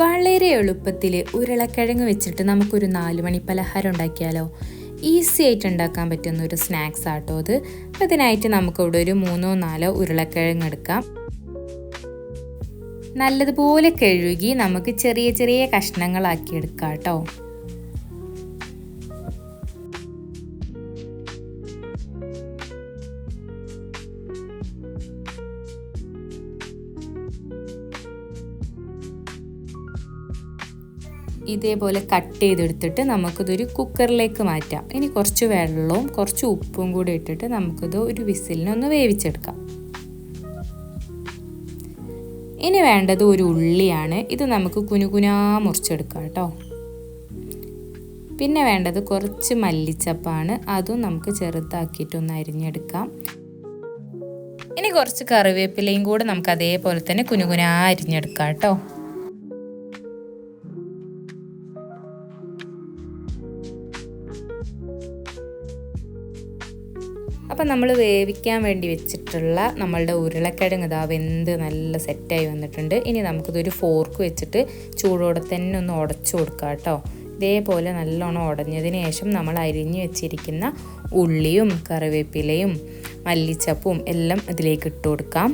വളരെ എളുപ്പത്തിൽ ഉരുളക്കിഴങ്ങ് വെച്ചിട്ട് നമുക്കൊരു നാല് മണി പലഹാരം ഉണ്ടാക്കിയാലോ? ഈസി ആയിട്ട് ഉണ്ടാക്കാൻ പറ്റുന്ന ഒരു സ്നാക്സ് ആട്ടോ അത്. അപ്പം ഇതിനായിട്ട് നമുക്കിവിടെ ഒരു മൂന്നോ നാലോ ഉരുളക്കിഴങ്ങ് എടുക്കാം. നല്ലതുപോലെ കഴുകി നമുക്ക് ചെറിയ ചെറിയ കഷ്ണങ്ങളാക്കി എടുക്കാം കേട്ടോ. ഇതേപോലെ കട്ട് ചെയ്തെടുത്തിട്ട് നമുക്കിതൊരു കുക്കറിലേക്ക് മാറ്റാം. ഇനി കുറച്ച് വെള്ളവും കുറച്ച് ഉപ്പും കൂടി ഇട്ടിട്ട് നമുക്കിത് ഒരു വിസിലിനൊന്ന് വേവിച്ചെടുക്കാം. ഇനി വേണ്ടത് ഒരു ഉള്ളിയാണ്. ഇത് നമുക്ക് കുനുകുനാ മുറിച്ചെടുക്കാം കേട്ടോ. പിന്നെ വേണ്ടത് കുറച്ച് മല്ലിച്ചപ്പാണ്. അതും നമുക്ക് ചെറുതാക്കിയിട്ടൊന്ന് അരിഞ്ഞെടുക്കാം. ഇനി കുറച്ച് കറിവേപ്പിലയും കൂടെ നമുക്ക് അതേപോലെ തന്നെ കുനുകുനാ അരിഞ്ഞെടുക്കാം കേട്ടോ. അപ്പം നമ്മൾ വേവിക്കാൻ വേണ്ടി വെച്ചിട്ടുള്ള നമ്മളുടെ ഉരുളക്കിഴങ്ങ് ഇതാ വെന്ത് നല്ല സെറ്റായി വന്നിട്ടുണ്ട്. ഇനി നമുക്കിതൊരു ഫോർക്ക് വെച്ചിട്ട് ചൂടോടെ തന്നെ ഒന്ന് ഉടച്ചു കൊടുക്കാം കേട്ടോ. ഇതേപോലെ നല്ലോണം ഉടഞ്ഞതിന് ശേഷം നമ്മൾ അരിഞ്ഞു വെച്ചിരിക്കുന്ന ഉള്ളിയും കറിവേപ്പിലയും മല്ലിച്ചപ്പും എല്ലാം ഇതിലേക്ക് ഇട്ട് കൊടുക്കാം.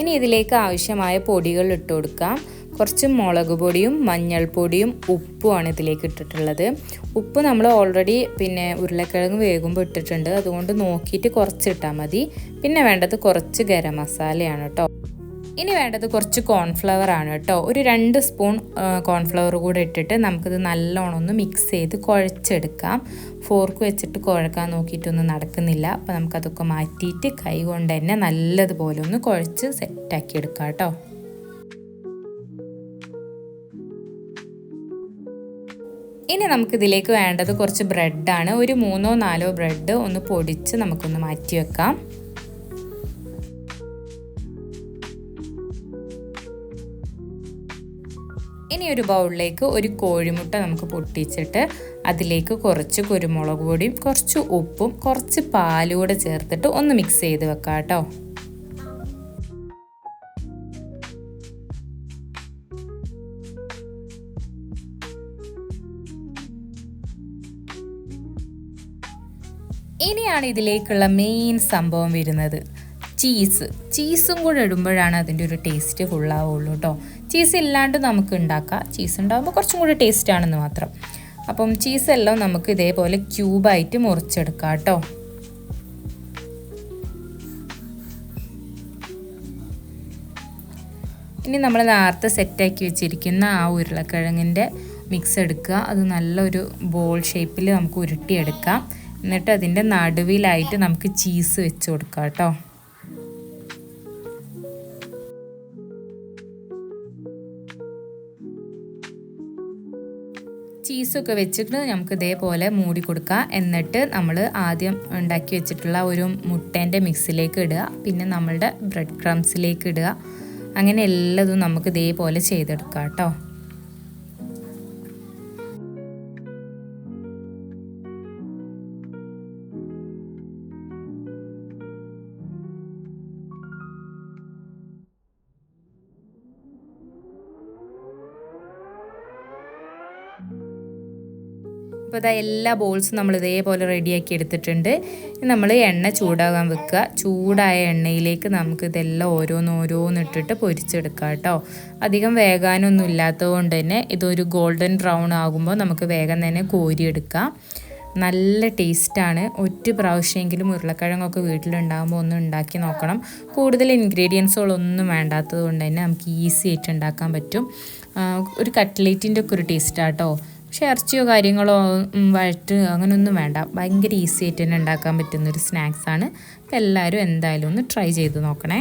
ഇനി ഇതിലേക്ക് ആവശ്യമായ പൊടികൾ ഇട്ട് കൊടുക്കാം. കുറച്ച് മുളക് പൊടിയും മഞ്ഞൾപ്പൊടിയും ഉപ്പുമാണ് ഇതിലേക്ക് ഇട്ടിട്ടുള്ളത്. ഉപ്പ് നമ്മൾ ഓൾറെഡി പിന്നെ ഉരുളക്കിഴങ്ങ് വേകുമ്പോൾ ഇട്ടിട്ടുണ്ട്. അതുകൊണ്ട് നോക്കിയിട്ട് കുറച്ച് ഇട്ടാൽ മതി. പിന്നെ വേണ്ടത് കുറച്ച് ഗരം മസാലയാണ് കേട്ടോ. ഇനി വേണ്ടത് കുറച്ച് കോൺഫ്ലവർ ആണ് കേട്ടോ. ഒരു രണ്ട് സ്പൂൺ കോൺഫ്ലവർ കൂടെ ഇട്ടിട്ട് നമുക്കിത് നല്ലോണം ഒന്ന് മിക്സ് ചെയ്ത് കുഴച്ചെടുക്കാം. ഫോർക്ക് വെച്ചിട്ട് കുഴക്കാൻ നോക്കിയിട്ടൊന്നും നടക്കുന്നില്ല. അപ്പോൾ നമുക്കതൊക്കെ മാറ്റിയിട്ട് കൈ കൊണ്ട് തന്നെ നല്ലതുപോലെ ഒന്ന് കുഴച്ച് സെറ്റാക്കി എടുക്കാം കേട്ടോ. ഇനി നമുക്കിതിലേക്ക് വേണ്ടത് കുറച്ച് ബ്രെഡാണ് ഒരു മൂന്നോ നാലോ ബ്രെഡ് ഒന്ന് പൊടിച്ച് നമുക്കൊന്ന് മാറ്റി വെക്കാം. ഇനി ഒരു ബൗളിലേക്ക് ഒരു കോഴിമുട്ട നമുക്ക് പൊട്ടിച്ചിട്ട് അതിലേക്ക് കുറച്ച് കുരുമുളക് പൊടിയും കുറച്ച് ഉപ്പും കുറച്ച് പാലും കൂടെ ചേർത്തിട്ട് ഒന്ന് മിക്സ് ചെയ്ത് വെക്കാം കേട്ടോ. ഇനിയാണ് ഇതിലേക്കുള്ള മെയിൻ സംഭവം വരുന്നത്. ചീസ് ചീസും കൂടെ ഇടുമ്പോഴാണ് അതിന്റെ ഒരു ടേസ്റ്റ് ഫുള്ളാവുള്ളൂ കേട്ടോ ചീസ് ഇല്ലാണ്ട് നമുക്ക് ഉണ്ടാക്കാം. ചീസ് ഉണ്ടാകുമ്പോൾ കുറച്ചും കൂടി ടേസ്റ്റ് ആണെന്ന് മാത്രം. അപ്പം ചീസെല്ലാം നമുക്ക് ഇതേപോലെ ക്യൂബായിട്ട് മുറിച്ചെടുക്കാം കേട്ടോ ഇനി നമ്മൾ നേരത്തെ സെറ്റാക്കി വെച്ചിരിക്കുന്ന ആ ഉരുളക്കിഴങ്ങിന്റെ മിക്സ് എടുക്കുക. അത് നല്ലൊരു ബോൾ ഷേപ്പിൽ നമുക്ക് ഉരുട്ടിയെടുക്കാം. എന്നിട്ട് അതിന്റെ നടുവിലായിട്ട് നമുക്ക് ചീസ് വെച്ച് കൊടുക്കാം കേട്ടോ ചീസൊക്കെ വെച്ചിട്ട് നമുക്ക് ഇതേപോലെ മൂടി കൊടുക്കുക എന്നിട്ട് നമ്മൾ ആദ്യം ഉണ്ടാക്കി വെച്ചിട്ടുള്ള ഒരു മുട്ടേന്റെ മിക്സിലേക്ക് ഇടുക. പിന്നെ നമ്മളുടെ ബ്രെഡ് ക്രംസിലേക്ക് ഇടുക. അങ്ങനെ എല്ലാതും നമുക്ക് ഇതേപോലെ ചെയ്തെടുക്കാം കേട്ടോ. അപ്പോൾ ഇതാ എല്ലാ ബോൾസും നമ്മൾ ഇതേപോലെ റെഡിയാക്കി എടുത്തിട്ടുണ്ട്. നമ്മൾ എണ്ണ ചൂടാകാൻ വെക്കുക. ചൂടായ എണ്ണയിലേക്ക് നമുക്ക് ഇതെല്ലാം ഓരോന്നോരോന്ന് ഇട്ടിട്ട് പൊരിച്ചെടുക്കാം കേട്ടോ. അധികം വേകാനൊന്നും ഇല്ലാത്തത് കൊണ്ട് തന്നെ ഇതൊരു ഗോൾഡൻ ബ്രൗൺ ആകുമ്പോൾ നമുക്ക് വേഗം തന്നെ കോരിയെടുക്കാം. നല്ല ടേസ്റ്റാണ്. ഒറ്റ പ്രാവശ്യമെങ്കിലും ഉരുളക്കിഴങ്ങൊക്കെ വീട്ടിലുണ്ടാകുമ്പോൾ ഒന്ന് ഉണ്ടാക്കി നോക്കണം. കൂടുതൽ ഇൻഗ്രീഡിയൻസുകളൊന്നും വേണ്ടാത്തത് കൊണ്ട് തന്നെ നമുക്ക് ഈസി ആയിട്ട് ഉണ്ടാക്കാൻ പറ്റും. ഒരു കട്ട്ലേറ്റിന്റെ ഒക്കെ ഒരു ടേസ്റ്റാട്ടോ പക്ഷേ ഇറച്ചിയോ കാര്യങ്ങളോ വഴറ്റ് അങ്ങനെയൊന്നും വേണ്ട. ഭയങ്കര ഈസി ആയിട്ട് തന്നെ ഉണ്ടാക്കാൻ പറ്റുന്നൊരു സ്നാക്സാണ് അപ്പോൾ എല്ലാവരും എന്തായാലും ഒന്ന് ട്രൈ ചെയ്ത് നോക്കണേ.